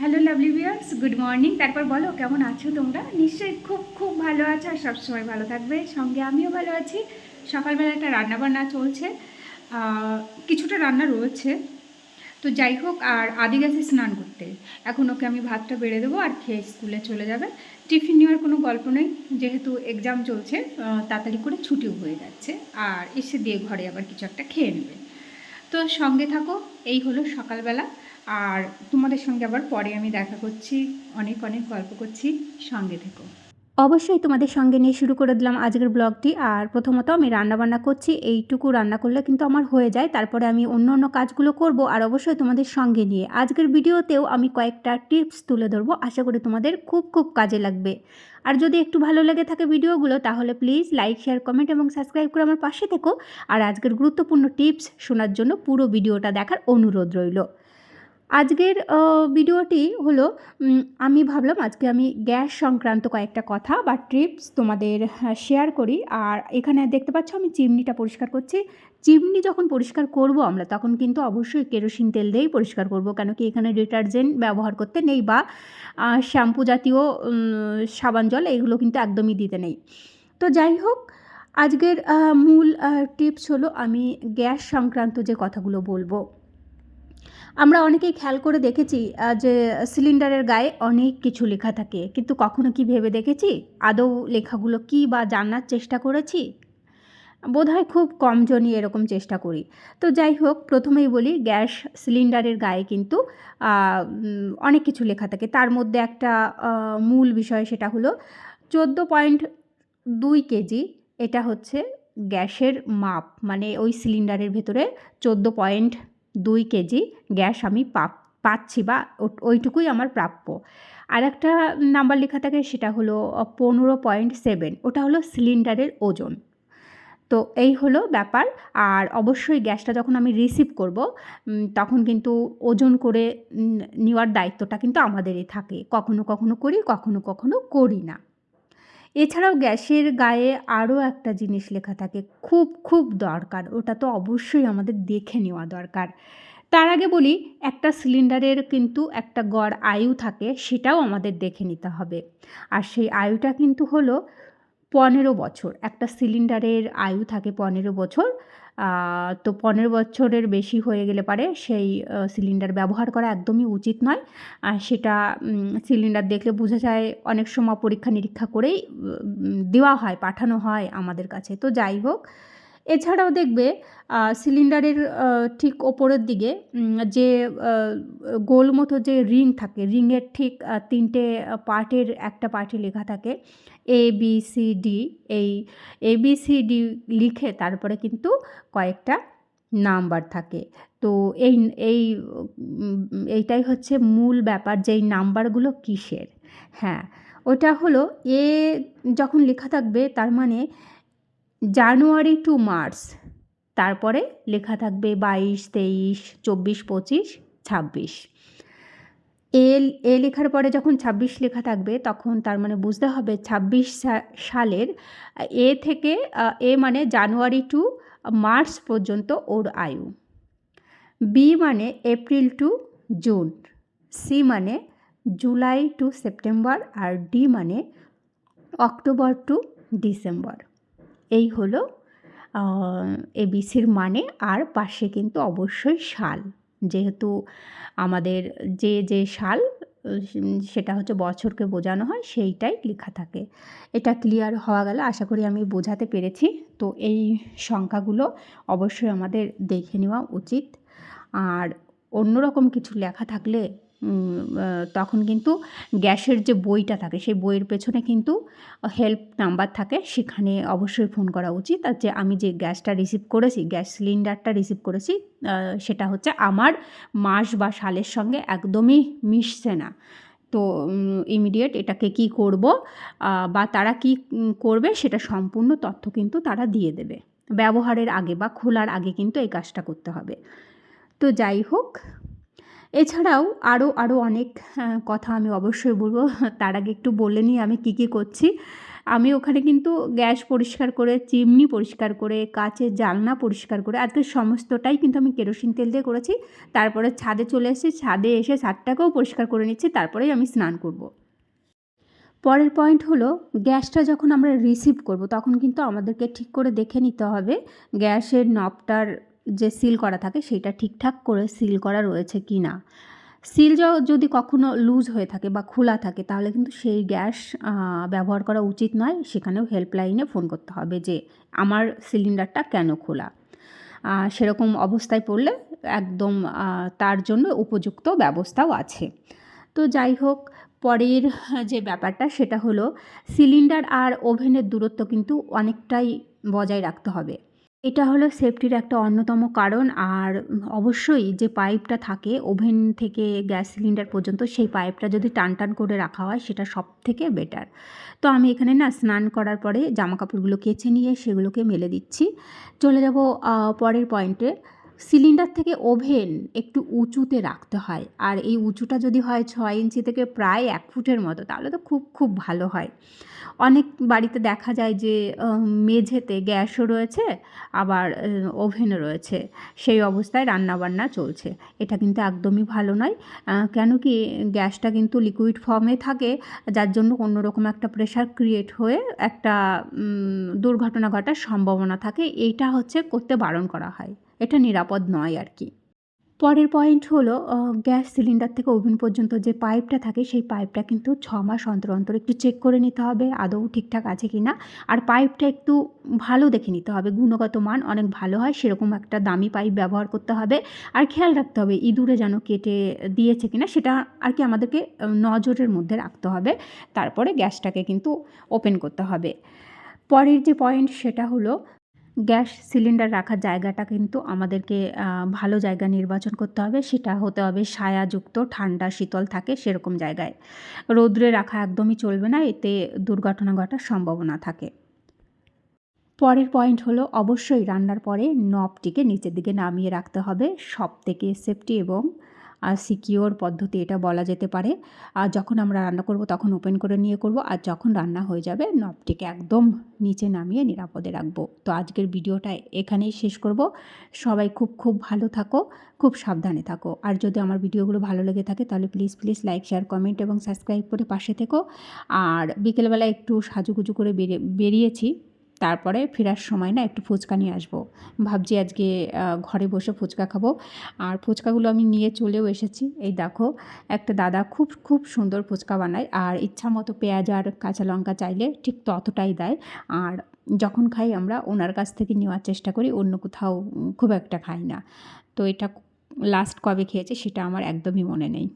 Hello lovely viewers good morning তারপর বলো, কেমন আছো তোমরা? নিশ্চয়ই খুব খুব ভালো আছো আর সবসময় ভালো থাকবে। সঙ্গে আমিও ভালো আছি। সকালবেলা একটা রান্নাবান্না চলছে। কিছুটা রান্না রয়েছে। তো যাই হোক, আর আদি গেছে স্নান করতে। এখন ওকে আমি ভাতটা বেড়ে দেবো আর খেয়ে স্কুলে চলে যাবে। টিফিন নেওয়ার কোনো গল্প নেই। যেহেতু এক্সাম চলছে তাড়াতাড়ি করে ছুটিও হয়ে যাচ্ছে। আর এসে দিয়ে ঘরে আবার কিছু একটা খেয়ে নেবে। তো সঙ্গে থাকো, এই হলো সকালবেলা। আর তোমাদের সঙ্গে আবার পরে আমি দেখা করছি, অনেক অনেক গল্প করছি। সঙ্গে থেকো। অবশ্যই তোমাদের সঙ্গে নিয়ে শুরু করে দিলাম আজকের ব্লগটি। আর প্রথমত আমি রান্নাবান্না করছি, এইটুকু রান্না করলে কিন্তু আমার হয়ে যায়। তারপরে আমি অন্য অন্য কাজগুলো করব, আর অবশ্যই তোমাদের সঙ্গে নিয়ে। আজকের ভিডিওতেও আমি কয়েকটা টিপস তুলে ধরবো, আশা করি তোমাদের খুব খুব কাজে লাগবে। আর যদি একটু ভালো লেগে থাকে ভিডিওগুলো, তাহলে প্লিজ লাইক, শেয়ার, কমেন্ট এবং সাবস্ক্রাইব করে আমার পাশে থেকো। আর আজকের গুরুত্বপূর্ণ টিপস শোনার জন্য পুরো ভিডিওটা দেখার অনুরোধ রইল। আজকের ভিডিওটি হলো আমি ভাবলাম আজকে আমি গ্যাস সংক্রান্ত কয়েকটা কথা বা ট্রিপস তোমাদের শেয়ার করি। আর এখানে দেখতে পাচ্ছ আমি চিমনিটা পরিষ্কার করছি। চিমনি যখন পরিষ্কার করব আমরা, তখন কিন্তু অবশ্যই কেরোসিন তেল দিয়েই পরিষ্কার করব। কেন কি এখানে ডিটারজেন্ট ব্যবহার করতে নেই বা শ্যাম্পু জাতীয় সাবান জল এগুলো কিন্তু একদমই দিতে নেই। তো যাই হোক, আজকের মূল টিপস হলো আমি গ্যাস সংক্রান্ত যে কথাগুলো বলব। আমরা অনেকেই খেয়াল করে দেখেছি যে সিলিন্ডারের গায়ে অনেক কিছু লেখা থাকে। কিন্তু কখনো কি ভেবে দেখেছি? আদৌ লেখাগুলো কি বা জানার চেষ্টা করেছি? বোধহয় খুব কম জনই এরকম চেষ্টা করি। তো যাই হোক, প্রথমেই বলি, গ্যাস সিলিন্ডারের গায়ে কিন্তু অনেক কিছু লেখা থাকে। তার মধ্যে একটা মূল বিষয় সেটা হলো, চোদ্দ পয়েন্ট দুই কেজি, এটা হচ্ছে গ্যাসের মাপ। মানে ওই সিলিন্ডারের ভেতরে চোদ্দ পয়েন্ট দুই কেজি গ্যাস আমি পাপ, পাচ্ছি বা ওইটুকুই আমার প্রাপ্য। আর একটা নাম্বার লেখা থাকে সেটা হলো পনেরো পয়েন্ট সেভেন। ওটা হলো সিলিন্ডারের ওজন। তো এই হলো ব্যাপার। আর অবশ্যই গ্যাসটা যখন আমি রিসিভ করব তখন কিন্তু ওজন করে নেওয়ার দায়িত্বটা কিন্তু আমাদেরই থাকে। কখনো কখনো করি, কখনো কখনো করি না। এছাড়াও গ্যাসের গায়ে আরও একটা জিনিস লেখা থাকে, খুব খুব দরকার। ওটা তো অবশ্যই আমাদের দেখে নেওয়া দরকার। তার আগে বলি, একটা সিলিন্ডারের কিন্তু একটা গড় আয়ু থাকে, সেটাও আমাদের দেখে নিতে হবে। আর সেই আয়ুটা কিন্তু হলো পনেরো বছর। একটা সিলিন্ডারের আয়ু থাকে পনেরো বছর। তো পনেরো বছরের বেশি হয়ে গেলে পারে সেই সিলিন্ডার ব্যবহার করা একদমই উচিত নয়। আর সেটা সিলিন্ডার দেখলে বোঝা যায় অনেক সময় পরীক্ষা নিরীক্ষা করেই দেওয়া হয়, পাঠানো হয় আমাদের কাছে। তো যাই হোক এছাড়াও দেখবে সিলিন্ডারের ঠিক ওপরের দিকে যে গোল মতো যে রিং থাকে, রিংয়ের ঠিক তিনটে পার্টের একটা পার্টে লেখা থাকে এ বি সি ডি এই এ বি সি ডি লিখে তারপরে কিন্তু কয়েকটা নাম্বার থাকে। তো এই এই এইটাই হচ্ছে মূল ব্যাপার যে এই নাম্বারগুলো কিসের? হ্যাঁ ওটা হলো এ যখন লেখা থাকবে, তার মানে জানুয়ারি টু মার্চ, তারপরে লেখা থাকবে বাইশ, তেইশ, চব্বিশ, পঁচিশ, ছাব্বিশ। এ এ লেখার পরে যখন ছাব্বিশ লেখা থাকবে, তখন তার মানে বুঝতে হবে ছাব্বিশ সালের এ থেকে এ মানে জানুয়ারি টু মার্চ পর্যন্ত ওর আয়ু। বি মানে এপ্রিল টু জুন, সি মানে জুলাই টু সেপ্টেম্বর, আর ডি মানে অক্টোবর টু ডিসেম্বর। এই হলো এবিসির মানে আর পাশে কিন্তু অবশ্যই সাল যেহেতু আমাদের যে যে উম, সেটা হচ্ছে বছরকে বোঝানো হয় সেইটাই লেখা থাকে। এটা ক্লিয়ার হওয়া গেল আশা করি আমি বোঝাতে পেরেছি। তো এই সংখ্যাগুলো অবশ্যই আমাদের দেখে নেওয়া উচিত। আর অন্যরকম কিছু লেখা থাকলে তখন কিন্তু গ্যাসের যে বইটা থাকে, সেই বইয়ের পেছনে কিন্তু হেল্প নাম্বার থাকে। সেখানে অবশ্যই ফোন করা উচিত। আর যে আমি যে গ্যাসটা রিসিভ করেছি, গ্যাস সিলিন্ডারটা রিসিভ করেছি সেটা হচ্ছে আমার মাস বা সালের সঙ্গে একদমই মিশছে না। তো ইমিডিয়েট এটাকে কি করব বা তারা কি করবে, সেটা সম্পূর্ণ তথ্য কিন্তু তারা দিয়ে দেবে। ব্যবহারের আগে বা খোলার আগে কিন্তু এই কাজটা করতে হবে। তো যাই হোক এছাড়াও আরও আরও অনেক কথা আমি অবশ্যই বলব। তার আগে একটু বলে নিই আমি কী কী করছি। আমি ওখানে কিন্তু গ্যাস পরিষ্কার করে, চিমনি পরিষ্কার করে, কাচের জানলা পরিষ্কার করে, আজকে সমস্তটাই কিন্তু আমি কেরোসিন তেল দিয়ে করেছি। তারপরে ছাদে চলে এসেছি, ছাদে এসে ছাদটাকেও পরিষ্কার করে নিচ্ছি, তারপরেই আমি স্নান করব। পরের পয়েন্ট হলো, গ্যাসটা যখন আমরা রিসিভ করব, তখন কিন্তু আমাদেরকে ঠিক করে দেখে নিতে হবে। গ্যাসের নবটার যে সিল করা থাকে সেটা ঠিকঠাক করে সিল করা রয়েছে কি না। সিল যদি কখনো লুজ হয়ে থাকে বা খোলা থাকে তাহলে কিন্তু সেই গ্যাস ব্যবহার করা উচিত নয়। সেখানেও হেল্পলাইনে ফোন করতে হবে যে আমার সিলিন্ডারটা কেন খোলা। সেরকম অবস্থায় পড়লে একদম তার জন্য উপযুক্ত ব্যবস্থাও আছে। তো যাই হোক, পরের যে ব্যাপারটা সেটা হলো সিলিন্ডার আর ওভেনের দূরত্ব কিন্তু অনেকটাই বজায় রাখতে হবে। এটা হলো সেফটির একটা অন্যতম কারণ। আর অবশ্যই যে পাইপটা থাকে, ওভেন থেকে গ্যাস সিলিন্ডার পর্যন্ত সেই পাইপটা যদি টান টান করে রাখা হয়, সেটা সব থেকে বেটার তো আমি এখানে না স্নান করার পরে জামা কাপড়গুলো কেচে নিয়ে সেগুলোকে মেলে দিচ্ছি। চলে যাব পরের পয়েন্টে সিলিন্ডার থেকে ওভেন একটু উঁচুতে রাখতে হয়। আর এই উঁচুটা যদি হয় ছয় ইঞ্চি থেকে প্রায় এক ফুটের মতো, তাহলে তো খুব খুব ভালো হয়। অনেক বাড়িতে দেখা যায় যে মেঝেতে গ্যাসও রয়েছে, আবার ওভেনও রয়েছে। সেই অবস্থায় রান্নাবান্না চলছে। এটা কিন্তু একদমই ভালো নয়। কেন কি গ্যাসটা কিন্তু লিকুইড ফর্মে থাকে, যার জন্য অন্যরকম একটা প্রেশার ক্রিয়েট হয়ে একটা দুর্ঘটনা ঘটার সম্ভাবনা থাকে। এইটা হচ্ছে করতে বারণ করা হয়। এটা নিরাপদ নয় আর কি। পরের পয়েন্ট হলো গ্যাস সিলিন্ডার থেকে ওভেন পর্যন্ত যে পাইপটা থাকে, সেই পাইপটা কিন্তু ছ মাস অন্তর অন্তর একটু চেক করে নিতে হবে, আদৌ ঠিকঠাক আছে কি না আর পাইপটা একটু ভালো দেখে নিতে হবে, গুণগত মান অনেক ভালো হয়, সেরকম একটা দামি পাইপ ব্যবহার করতে হবে। আর খেয়াল রাখতে হবে, ইঁদুরে যেন কেটে দিয়েছে কিনা, সেটা আর কি আমাদেরকে নজরের মধ্যে রাখতে হবে। তারপরে গ্যাসটাকে কিন্তু ওপেন করতে হবে। পরের যে পয়েন্ট সেটা হলো গ্যাস সিলিন্ডার রাখার জায়গাটা কিন্তু আমাদেরকে ভালো জায়গা নির্বাচন করতে হবে। সেটা হতে হবে ছায়াযুক্ত, ঠান্ডা, শীতল থাকে সেরকম জায়গায়। রৌদ্রে রাখা একদমই চলবে না, এতে দুর্ঘটনা ঘটার সম্ভাবনা থাকে। পরের পয়েন্ট হলো, অবশ্যই রান্নার পরে নবটিকে নিচের দিকে নামিয়ে রাখতে হবে। সব থেকে সেফটি এবং সিকিওর পদ্ধতি এটা বলা যেতে পারে। আর যখন আমরা রান্না করব তখন ওপেন করে নিয়ে করব। আর যখন রান্না হয়ে যাবে, নবটিকে একদম নিচে নামিয়ে নিরাপদে রাখব। তো আজকের ভিডিওটা এখানেই শেষ করব। সবাই খুব খুব ভালো থাকো, খুব সাবধানে থাকো। আর যদি আমার ভিডিওগুলো ভালো লেগে থাকে তাহলে please please like share comment এবং সাবস্ক্রাইব করে পাশে থেকো। আর বিকেলবেলা একটু সাজুগুজু করে বেরিয়ে, বেরিয়েছি। তারপরে ফেরার সময় না একটু ফুচকা নিয়ে আসব। ভাবছি আজকে ঘরে বসে ফুচকা খাব। আর ফুচকাগুলো আমি নিয়ে চলেও এসেছি। এই দেখো, একটা দাদা খুব খুব সুন্দর ফুচকা বানায়। আর ইচ্ছা মতো পেঁয়াজ আর কাঁচা লঙ্কা চাইলে ঠিক ততটাই দেয়। আর যখন খাই আমরা, ওনার কাছ থেকে নেওয়ার চেষ্টা করি, অন্য কোথাও খুব একটা খাই না। তো এটা লাস্ট কবে খেয়েছে সেটা আমার একদমই মনে নেই।